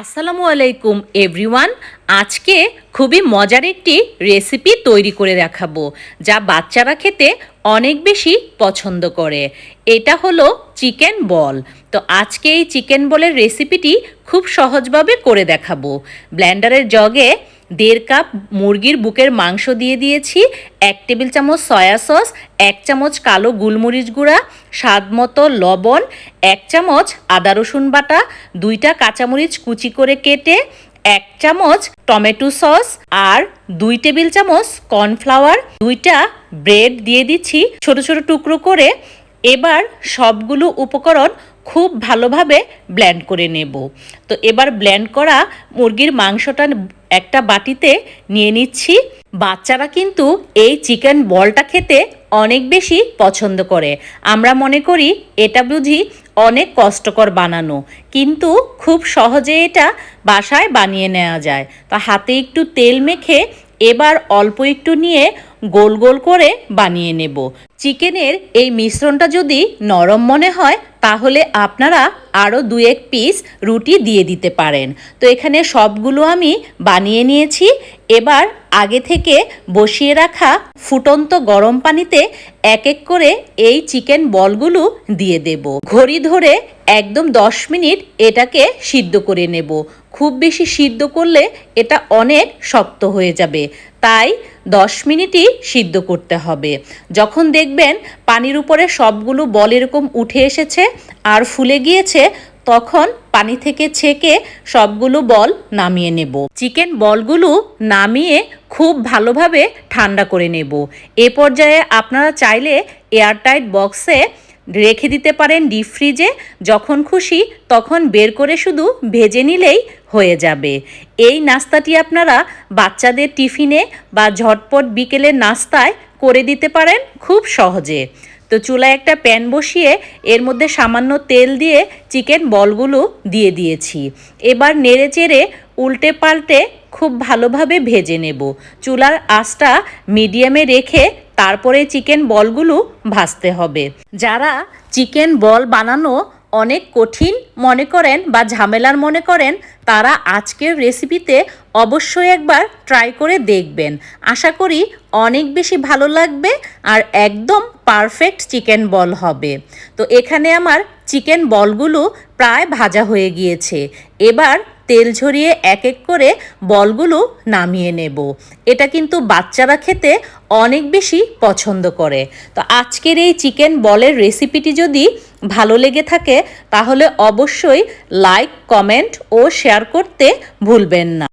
আসসালামু আলাইকুম এভরিওয়ান আজকে খুবই মজার একটি রেসিপি তৈরি করে দেখাবো, যা বাচ্চারা খেতে অনেক বেশি পছন্দ করে। এটা হলো চিকেন বল তো আজকে এই চিকেন বলের রেসিপিটি খুব সহজভাবে করে দেখাবো। ব্ল্যান্ডারের জগে দেড় কাপ মুরগির বুকের মাংস দিয়ে দিয়েছি, এক টেবিল চামচ সয়া সস, এক চামচ কালো গোলমরিচ গুঁড়া, স্বাদ মতো লবণ, এক চামচ আদা রসুন বাটা, দুইটা কাঁচামরিচ কুচি করে কেটে, এক চামচ টমেটো সস আর দুই টেবিল চামচ কর্নফ্লাওয়ার, দুইটা ব্রেড দিয়ে দিচ্ছি ছোট ছোট টুকরো করে। এবার সবগুলো উপকরণ খুব ভালোভাবে ব্ল্যান্ড করে নেব। তো এবার ব্ল্যান্ড করা মুরগির মাংসটা একটা বাটিতে নিয়ে নিচ্ছি। বাচ্চারা কিন্তু এই চিকেন বলটা খেতে অনেক বেশি পছন্দ করে। আমরা মনে করি এটা বুঝি অনেক কষ্টকর বানানো। কিন্তু খুব সহজে এটা বাসায় বানিয়ে নেওয়া যায়। তো হাতে একটু তেল মেখে এবার অল্প একটু নিয়ে গোল গোল করে বানিয়ে নেব। চিকেনের এই মিশ্রণটা যদি নরম মনে হয়, তাহলে আপনারা আরও দু এক পিস রুটি দিয়ে দিতে পারেন। তো এখানে সবগুলো আমি বানিয়ে নিয়েছি। এবার আগে থেকে বসিয়ে রাখা ফুটন্ত গরম পানিতে এক এক করে এই চিকেন বলগুলো দিয়ে দেব। ঘড়ি ধরে একদম দশ মিনিট এটাকে সিদ্ধ করে নেব। খুব বেশি সিদ্ধ করলে এটা অনেক শক্ত হয়ে যাবে। তাই দশ মিনিটই সিদ্ধ করতে হবে। যখন দেখবেন পানির উপরে সবগুলো বল এরকম উঠে এসেছে আর ফুলে গিয়েছে, তখন পানি থেকে ছেঁকে সবগুলো বল নামিয়ে নেব। চিকেন বলগুলো নামিয়ে খুব ভালোভাবে ঠান্ডা করে নেব। এ পর্যায়ে আপনারা চাইলে এয়ারটাইট বক্সে রেখে দিতে পারেন ডিপ ফ্রিজে যখন খুশি, তখন বের করে শুধু ভেজে নিলেই হয়ে যাবে। এই নাস্তাটি আপনারা বাচ্চাদের টিফিনে বা ঝটপট বিকেলের নাস্তায় করে দিতে পারেন খুব সহজে। তো চুলায় একটা প্যান বসিয়ে এর মধ্যে সামান্য তেল দিয়ে চিকেন বলগুলো দিয়ে দিয়েছি। এবার নেড়ে চেড়ে উল্টে পাল্টে খুব ভালোভাবে ভেজে নেব। চুলার আঁচটা মিডিয়ামে রেখে তারপরে চিকেন বলগুলো ভাজতে হবে। যারা চিকেন বল বানানো অনেক কঠিন মনে করেন বা ঝামেলার মনে করেন, তারা আজকের রেসিপিতে অবশ্যই একবার ট্রাই করে দেখবেন। আশা করি অনেক বেশি ভালো লাগবে আর একদম পারফেক্ট চিকেন বল হবে। তো এখানে আমার চিকেন বলগুলো প্রায় ভাজা হয়ে গিয়েছে। এবার তেল ঝরিয়ে এক এক করে বলগুলো নামিয়ে নেব। এটা কিন্তু বাচ্চারা খেতে অনেক বেশি পছন্দ করে। তো আজকের এই চিকেন বলের রেসিপিটি যদি ভালো লেগে থাকে, তাহলে অবশ্যই লাইক, কমেন্ট ও শেয়ার করতে ভুলবেন না।